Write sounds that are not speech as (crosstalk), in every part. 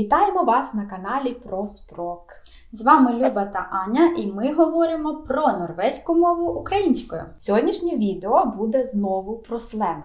Вітаємо вас на каналі про Спрок. З вами Люба та Аня, і ми говоримо про норвезьку мову українською. Сьогоднішнє відео буде знову про сленг.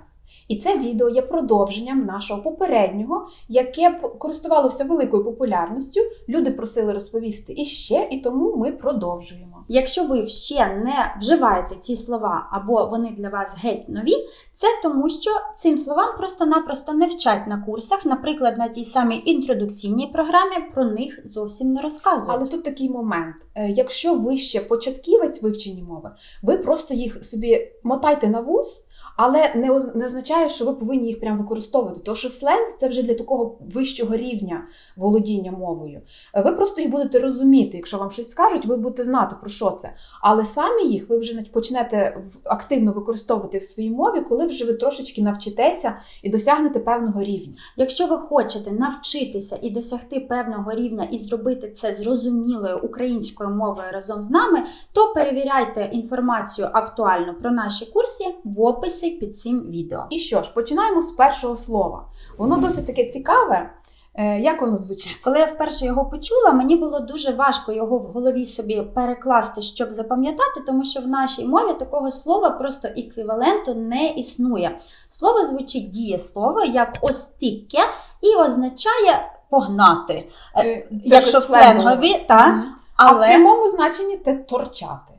І це відео є продовженням нашого попереднього, яке користувалося великою популярністю. Люди просили розповісти іще, і тому ми продовжуємо. Якщо ви ще не вживаєте ці слова або вони для вас геть нові, це тому, що цим словам просто-напросто не вчать на курсах, наприклад, на тій самій інтродукційній програмі про них зовсім не розказують. Але тут такий момент: Е, якщо ви ще початківець вивчення мови, ви просто їх собі мотайте на вуз. Але не, не означає, що ви повинні їх прямо використовувати. Тому що сленг це вже для такого вищого рівня володіння мовою. Е, Ви просто їх будете розуміти. Якщо вам щось скажуть, ви будете знати про що це. Але самі їх ви вже почнете активно використовувати в своїй мові, коли вже ви трошечки навчитеся і досягнете певного рівня. Якщо ви хочете навчитися і досягти певного рівня і зробити це зрозумілою українською мовою разом з нами, то перевіряйте інформацію актуальну про наші курси в описі під цим відео. І що ж, починаємо з першого слова. Воно досить таке цікаве. Е, Як воно звучить? Коли я вперше його почула, мені було дуже важко його в голові собі перекласти, щоб запам'ятати, тому що в нашій мові такого слова просто еквіваленту не існує. Слово звучить дієслово як остіке і означає погнати. Е, Е, це Якщо в сленгові, та, Мгм. А в прямому значенні це торчати.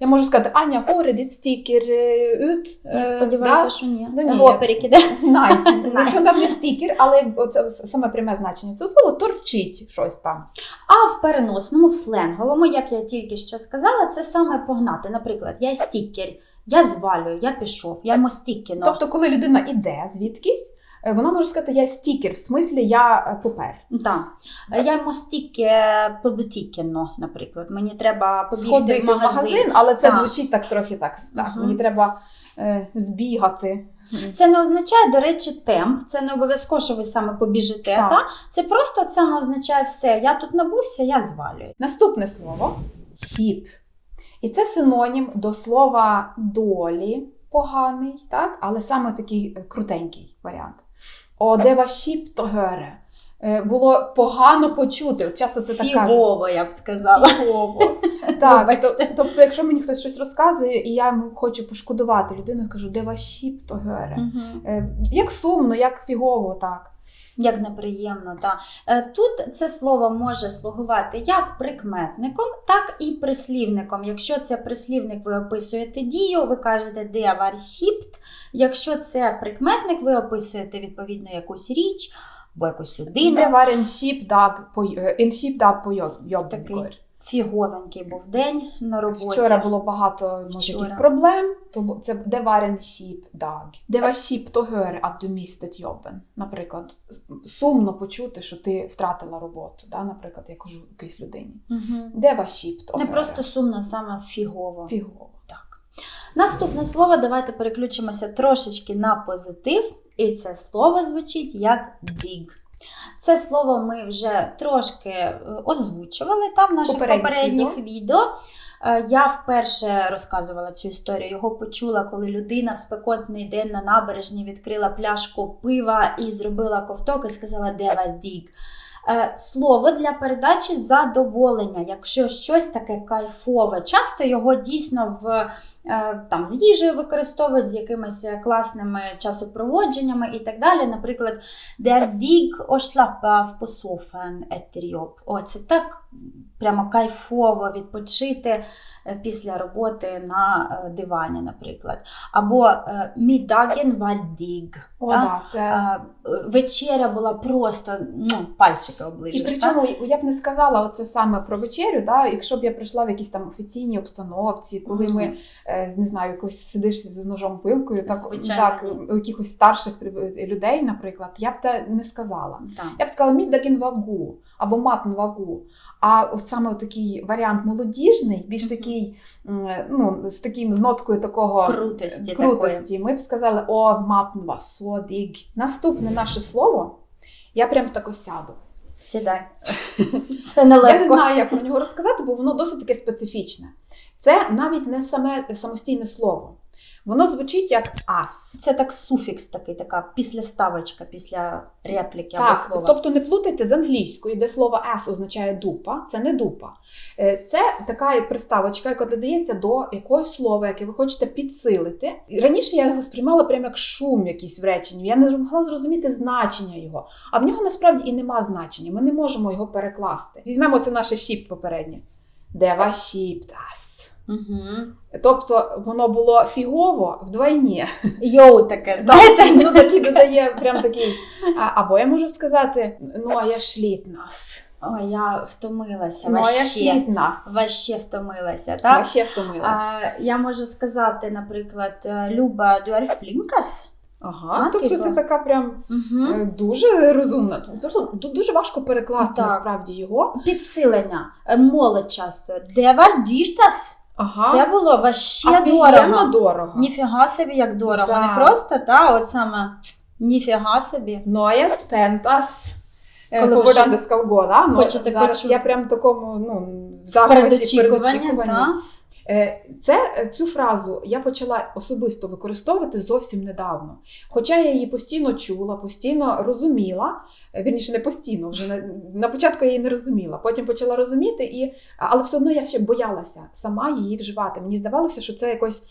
Я можу сказати, Аня, горе, дід стікер, е, ют. я е, сподіваюся, да? що ні. Ну, ні. Го перекиде. (laughs) (laughs) Най. Причому там не стікер, але оце саме пряме значення цього слова торчить щось там. А в переносному, в сленговому, як я тільки що сказала, це саме погнати. Наприклад, я стікер, я звалюю, я пішов, я мостікіно. Тобто, коли людина іде звідкись, е, вона може сказати, я стікер, в смислі я е, попер. Так. Я йому стільки побутікіно, наприклад. Мені треба побігти Сходити в магазин. але це Так. звучить так трохи так. так. Мгм. Мені треба е, збігати. Це не означає, до речі, темп. Це не обов'язково, що ви саме побіжите. Так. Та? Це просто це означає все. Я тут набувся, я звалюю. Наступне слово хіп. І це синонім до слова долі поганий, так? але саме такий е, крутенький варіант. О, де вас то гере. Е, Було погано почути. Часто це так кажуть. Фігово, я б сказала. Фігово. (laughs) Так, то- тобто, якщо мені хтось щось розказує, і я хочу пошкодувати людину, я кажу, де ваші шіп, то гере. Мгм. Е, Як сумно, як фігово, так. Як неприємно, так. Е, Тут це слово може слугувати як прикметником, так і прислівником. Якщо це прислівник, ви описуєте дію, ви кажете «der war. Якщо це прикметник, ви описуєте відповідно якусь річ або якусь людину. Де варен шіп, по, е, ін шіп, даг, по йоб, Такий Фіговенький був день на роботі. Вчора було багато може, якихось проблем, то це де варен шіп даг. Де ваш шіп то гör att du mistet jobben. Наприклад, сумно почути, що ти втратила роботу. Да? Наприклад, я кажу якійсь людині. Мгм. Де ваш шіп то Не просто сумно, а саме фігово. фігово. Так. Наступне слово, давайте переключимося трошечки на позитив. І це слово звучить як dig. Це слово ми вже трошки е, озвучували там в наших Попередніх попередніх, відео. Е, Я вперше розказувала цю історію. Його почула, коли людина в спекотний день на набережні відкрила пляшку пива і зробила ковток і сказала «Дева dig». Е, Слово для передачі задоволення, якщо щось таке кайфове. Часто його дійсно в там з їжею використовують з якимись класними часопроводженнями і так далі. Наприклад, der dig slappa på soffan. О, це так прямо кайфово відпочити е, після роботи на е, дивані, наприклад. Або е, middagen var dig. О, та? да, це... Е, Вечеря була просто ну, пальчики І оближеш. причому я б не сказала оце саме про вечерю, да? якщо б я прийшла в якійсь там офіційній обстановці, коли ми е, не знаю, якось сидиш з ножом вилкою, так, Звичайно, так у якихось старших людей, наприклад, я б те не сказала. Так. Я б сказала міддаген вагу або матн вагу. А ось саме такий варіант молодіжний, більш такий, ну, з таким з ноткою такого Крутості, крутості. Ми б сказали о матн васо диг. Наступне наше слово. Я прям тако сяду. Сідай. (laughs) Це Я не знаю, як про нього розказати, бо воно досить таке специфічне. Це навіть не саме самостійне слово. Воно звучить як ас. Це так суфікс такий, така післяставочка після репліки або Так, слова. тобто не плутайте з англійською, де слово as означає дупа, це не дупа. Е, Це така приставочка, яка додається до якогось слова, яке ви хочете підсилити. Раніше я його сприймала прямо як шум якийсь в реченні. Я не могла зрозуміти значення його. А в нього насправді і нема значення. Ми не можемо його перекласти. Візьмемо це наше шіпт попереднє. Дева шіптас. Угу. Тобто воно було фігово вдвойні. Йоу, таке, знаєте? Ну такий додає прям такий. А, або я можу сказати: ну а я шліт нас. Ой, я втомилася. Ну а я шліт нас. ваще втомилася, так? Ваще втомилась. А, я можу сказати, наприклад, е, Люба Дуарфлінкас. Ага, а, тобто типу. це така прям Угу. дуже розумна. Тобто тут дуже важко перекласти Так. насправді його. Підсилення. Е, Молодь часто. Девар діштас. Ага. Це було ваще дорого. дорого. Ніфіга собі, як дорого. Да. Не просто, та, от саме ніфіга собі. Ноя спентас. Щось до хочете зараз почути. я прям в такому ну, в захваті, Передочікування, передочікуванні. Е, Це е, цю фразу я почала особисто використовувати зовсім недавно. Хоча я її постійно чула, постійно розуміла. е, Вірніше, не постійно, вже на, на початку я її не розуміла. Потім почала розуміти, і, але все одно я ще боялася сама її вживати. Мені здавалося, що це якось.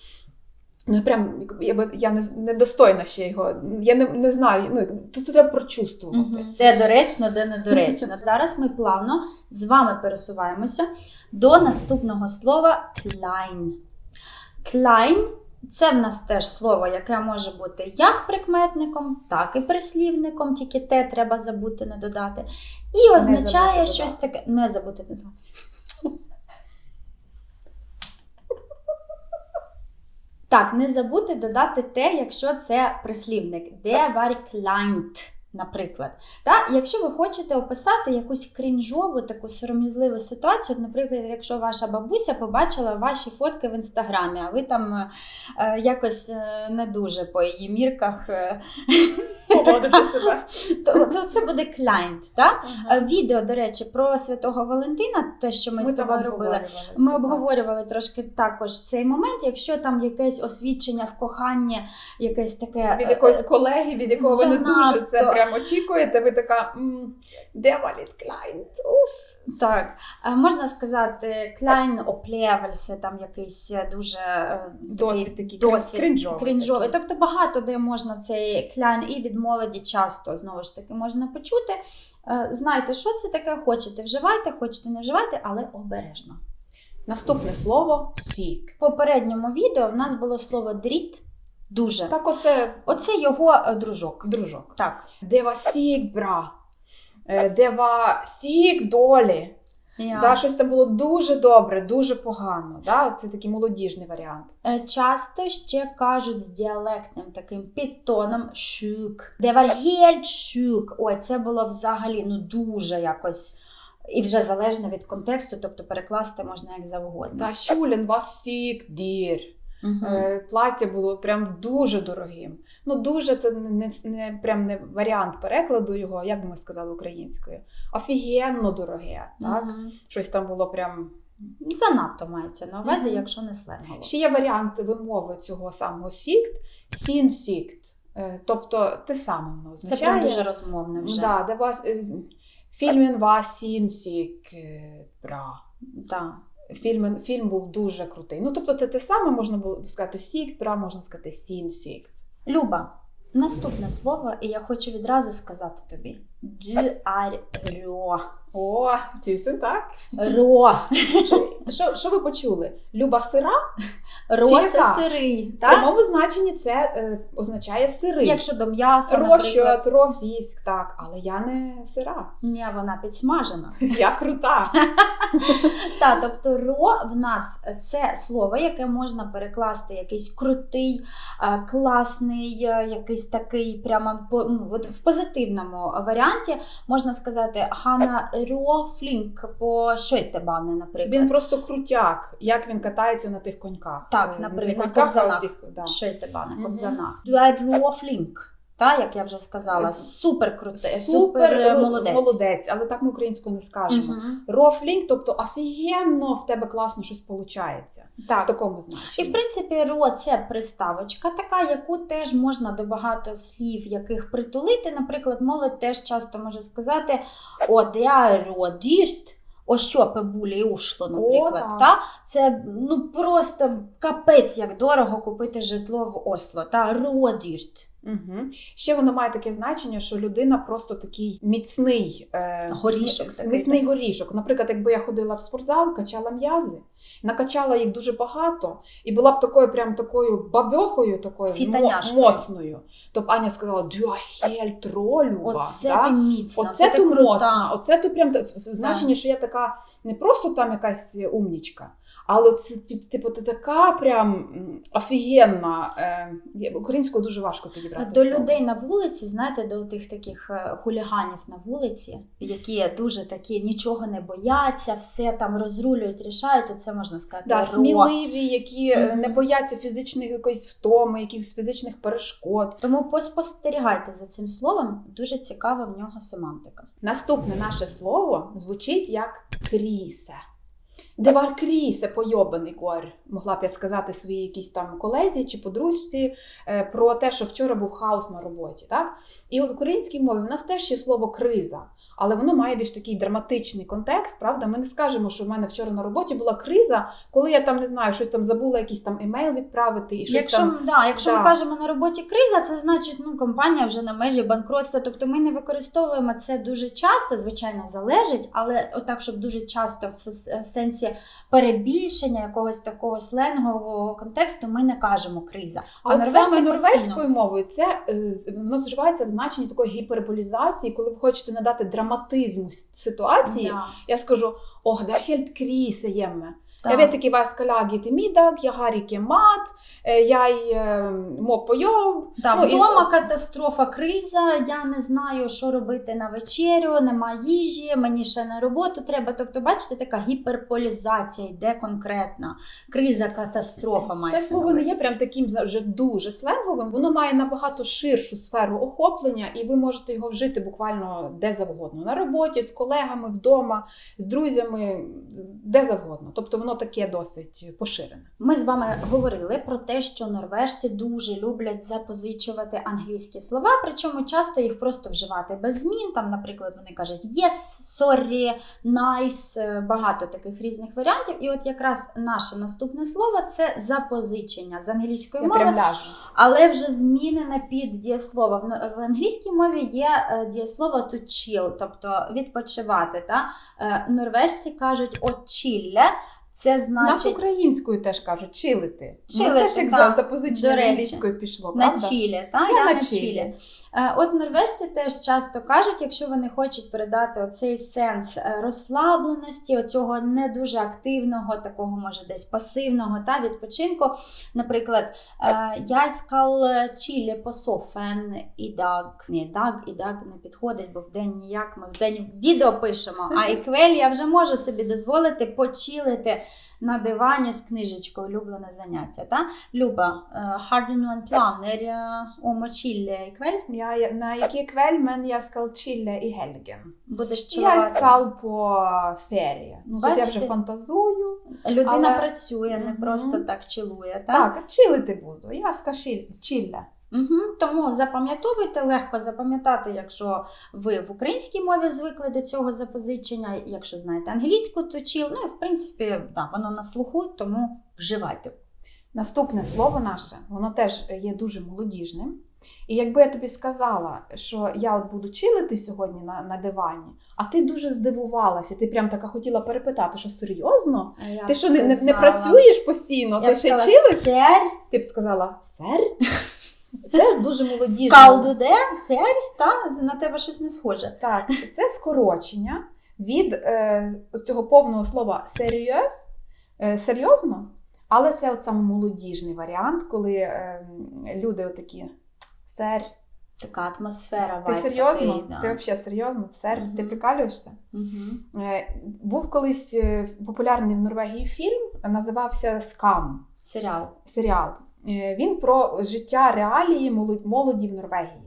Ну, прям я, би- я не, недостойна ще його. Я не, не знаю. Ну, тут треба прочувствувати. Мгм. Де доречно, де недоречно. (laughs) Зараз ми плавно з вами пересуваємося до наступного слова klein. Klein – це в нас теж слово, яке може бути як прикметником, так і прислівником, тільки те треба забути не додати. І Не означає забути щось таке. Не забути додати. Так, не забудьте додати те, якщо це прислівник. Der kleint, наприклад. Так? якщо ви хочете описати якусь крінжову, таку сором'язливу ситуацію, наприклад, якщо ваша бабуся побачила ваші фотки в інстаграмі, а ви там е, е, якось е, не дуже по її мірках, е, (laughs) Поводити себе. то, то це буде клієнт. Та? Е, Відео, до речі, про Святого Валентина, те, що ми, з тобою робили. Ми це, обговорювали трошки також цей момент. Якщо там якесь освідчення в коханні, якесь таке. Від е, якоїсь колеги, від якого ви не дуже це занадто. прям очікуєте, ви така, де валіт Клайнт? Уф. Так, е, можна сказати, klein оплєвельсе, там якийсь е, дуже е, Досвід такий досвід крінжовий крінжовий. такий. Тобто багато де можна цей кляйн і від молоді часто знову ж таки можна почути. Знайте, що це таке, хочете вживайте, хочете не вживайте, але обережно. Наступне слово сік. В попередньому відео в нас було слово дріт. Дуже. Так, оце Оце його дружок. дружок. Так. Дева сік, бра. Е, Дева сік долі. Я. Да, щось там було дуже добре, дуже погано. Да? Це такий молодіжний варіант. Е, Часто ще кажуть з діалектним таким підтоном шук. Де var шук. Ой, це було взагалі ну дуже якось. І вже залежно від контексту, тобто перекласти можна як завгодно. Та щулін вас сік дір. Е, Плаття було прям дуже дорогим. Ну, дуже це не, не, не прям не варіант перекладу його, як би ми сказали українською. Офігенно дороге. Так? Мгм. Щось там було прям. Занадто мається на увазі, Мгм. якщо не сленгово. Ще є варіант вимови цього самого сікт, сін сікт. Е, Тобто те саме воно Це прям дуже розмовне вже. Да, де вас, е, фільмін вас сін сік е, бра. Так. Фільм, фільм був дуже крутий. Ну, тобто, це те саме можна було сказати сікт, бра, можна сказати сін сікт. Люба, наступне слово, і я хочу відразу сказати тобі: дюарьо. О, тюсен, так. Ро. Що, що ви почули? Люба сира? (laughs) Ро це сирий. В Так? прямому значенні це е, означає сирий. Якщо до м'яса. Розчот, ровіськ, так, але я не сира. Ні, вона підсмажена. (laughs) Я крута. (laughs) Та, тобто ро в нас це слово, яке можна перекласти якийсь крутий, е, класний, е, якийсь такий прямо ну, в позитивному варіанті можна сказати Хана ро флінк по шойтебане, наприклад. Він просто крутяк, як він катається на тих коньках. Так, Е, наприклад, ковзанах. да. Шойтебане, Мгм. ковзанах. Флінк. Та, як я вже сказала, Е, супер круте, супер, е, молодець. молодець, але так ми українською не скажемо. Мгм. Рофлінг, тобто офігенно в тебе класно щось виходить. В Так. такому І в принципі, ро це приставочка, така, яку теж можна до багато слів, яких притулити. Наприклад, молодь теж часто може сказати: О, де родірт. О, булі пебулі ушло, наприклад. О, та? Це ну просто капець, як дорого купити житло в Осло. Та родірт. Угу. Ще воно має таке значення, що людина просто такий міцний е, Горішок такий, міцний горішок. Наприклад, якби я ходила в спортзал, качала м'язи, накачала їх дуже багато, і була б такою, прям такою бабьохою, такою моцною. Тобто Аня сказала: дюахель тролюба. Оце да? ти міцна, Оце ти моцна, оце ти прям в в значенні, що я така не просто там якась умнічка, але це тип- типу ти така прям офігенна. Е, українською дуже важко підібрати. До слово. людей на вулиці, знаєте, до тих таких е, хуліганів на вулиці, які дуже такі нічого не бояться, все там розрулюють, рішають, то це можна сказати. Да, сміливі, які Мгм. не бояться фізичної якоїсь втоми, якихось фізичних перешкод. Тому поспостерігайте за цим словом, дуже цікава в нього семантика. Наступне наше слово звучить як крісе. Де вар крісе пойобаний гор, могла б я сказати своїй якійсь там колезі чи подружці е, про те, що вчора був хаос на роботі. Так? І от в українській мові в нас теж є слово криза, але воно має більш такий драматичний контекст, правда? Ми не скажемо, що в мене вчора на роботі була криза, коли я там не знаю, щось там забула, якийсь там емейл відправити і щось Якщо, там. да, якщо да. ми кажемо на роботі криза, це значить ну, компанія вже на межі банкротства. Тобто ми не використовуємо це дуже часто, звичайно, залежить, але отак, щоб дуже часто в, с- сенсі перебільшення якогось такого сленгового контексту, ми не кажемо криза. А, норвежці норвезькою мовою це е, воно вживається в значенні такої гіперболізації, коли ви хочете надати драматизму ситуації. Да, Я скажу: ох, да хельт hjemme. Jag vet inte vad jag ska laga till middag, jag har inte mat, eh, eh, må på jobb. Да, Ну, вдома катастрофа, криза. Я не знаю, що робити на вечерю, нема їжі, мені ще на роботу треба. Тобто, бачите, така гіперполізація йде конкретна. Криза, катастрофа має. Це слово не є прям таким вже дуже сленговим, воно має набагато ширшу сферу охоплення, і ви можете його вжити буквально де завгодно. На роботі, з колегами, вдома, з друзями, де завгодно. Тобто воно таке досить поширене. Ми з вами говорили про те, що норвежці дуже люблять запозичувати англійські слова, причому часто їх просто вживати без змін. Там, наприклад, вони кажуть yes, sorry, nice, е, багато таких різних варіантів. І от якраз наше наступне слово це запозичення з англійської Я мови. прям ляжу. але вже змінене під дієслово. В англійській мові є е, дієслово to chill, тобто відпочивати. Та? Е, Норвежці кажуть очілля. Це Нас українською теж кажуть чилити. Чилити, ну, теж як та, за запозичення з англійською пішло, на правда? так? Та? Я Я, на чилі. Е, От норвежці теж часто кажуть, якщо вони хочуть передати оцей сенс е, розслабленості, оцього не дуже активного, такого може десь пасивного та відпочинку. Наприклад, е, я скал чілі по софен і даг. Ні, даг і даг не підходить, бо вдень ніяк. Ми вдень відео пишемо. А (laughs) іквель я вже можу собі дозволити почілити на дивані з книжечкою, улюблене заняття. Та? Люба, har du noen planer eh, om å chille i kveld? Я, я, на який квель, men я skal chille i helgen. Я skal по ферії. Ну, тут я Бачите? вже фантазую. Людина Але- працює, не Мгм. просто так чилує. Так? Так, чилити буду. Я skal chille- chille. Угу. Тому запам'ятовуйте, легко запам'ятати, якщо ви в українській мові звикли до цього запозичення, якщо знаєте англійську, то chill. Ну і в принципі, да, воно на слуху, тому вживайте. Наступне слово наше, воно теж є дуже молодіжним. І якби я тобі сказала, що я от буду чилити сьогодні на, на дивані, а ти дуже здивувалася, ти прям така хотіла перепитати, що серйозно? Я ти що не, не, не працюєш постійно? Я ти б ще сказала, чилиш? «Сер, Ти б сказала сер? (laughs) Це дуже молодіжно. скалдуде, сер, та на тебе щось не схоже. Так, це скорочення від е, цього повного слова серйоз, е, серйозно, але це от саме молодіжний варіант, коли е, люди отакі сер. Така атмосфера. Ти серйозно? такий, да. Ти взагалі серйозно? Сер? Ти прикалюєшся? Е, був колись е, популярний в Норвегії фільм, називався Скам. Серіал. серіал. Е, Він про життя реалії молоді в Норвегії.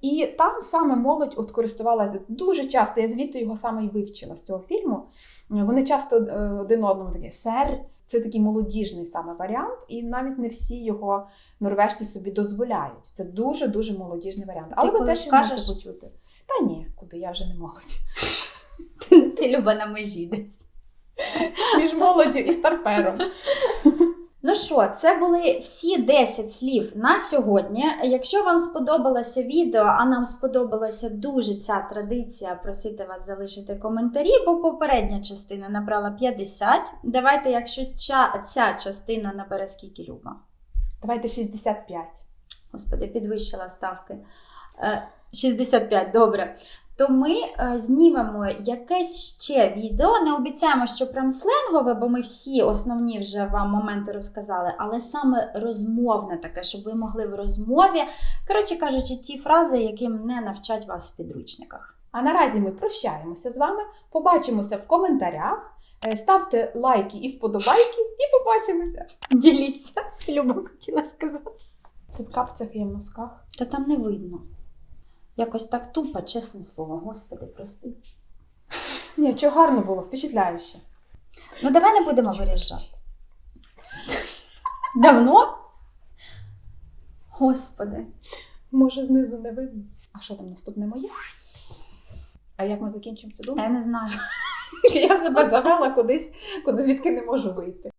І там саме молодь от користувалася дуже часто. Я звідти його саме і вивчила з цього фільму. Вони часто один одному таке сер. Це такий молодіжний саме варіант, і навіть не всі його норвежці собі дозволяють. Це дуже дуже молодіжний варіант. Але ви теж його можете почути. Та ні, куди я вже не молодь. Ти люба на межі десь. Між молоддю і старпером. Ну що, це були всі 10 слів на сьогодні. Якщо вам сподобалося відео, а нам сподобалася дуже ця традиція просити вас залишити коментарі, бо попередня частина набрала 50. Давайте, якщо ця, ця частина набере скільки люба. Давайте 65. Господи, підвищила ставки. Е, 65, добре. То ми е, знімемо якесь ще відео. Не обіцяємо, що прям сленгове, бо ми всі основні вже вам моменти розказали, але саме розмовне таке, щоб ви могли в розмові, коротше кажучи, ті фрази, яким не навчать вас в підручниках. А наразі ми прощаємося з вами. Побачимося в коментарях. Е, Ставте лайки і вподобайки, і побачимося. Діліться, (laughs) Люба хотіла сказати. Ти в капцях є в носках. Та там не видно. Якось так тупо, чесне слово, господи, прости. Ні, чого гарно було, впечатляюще. Ну, давай не будемо виріжати. Давно? Господи. Може, знизу не видно. А що там наступне моє? А як ми закінчимо цю думку? Я не знаю. (laughs) Я себе завела кудись, куди звідки не можу вийти.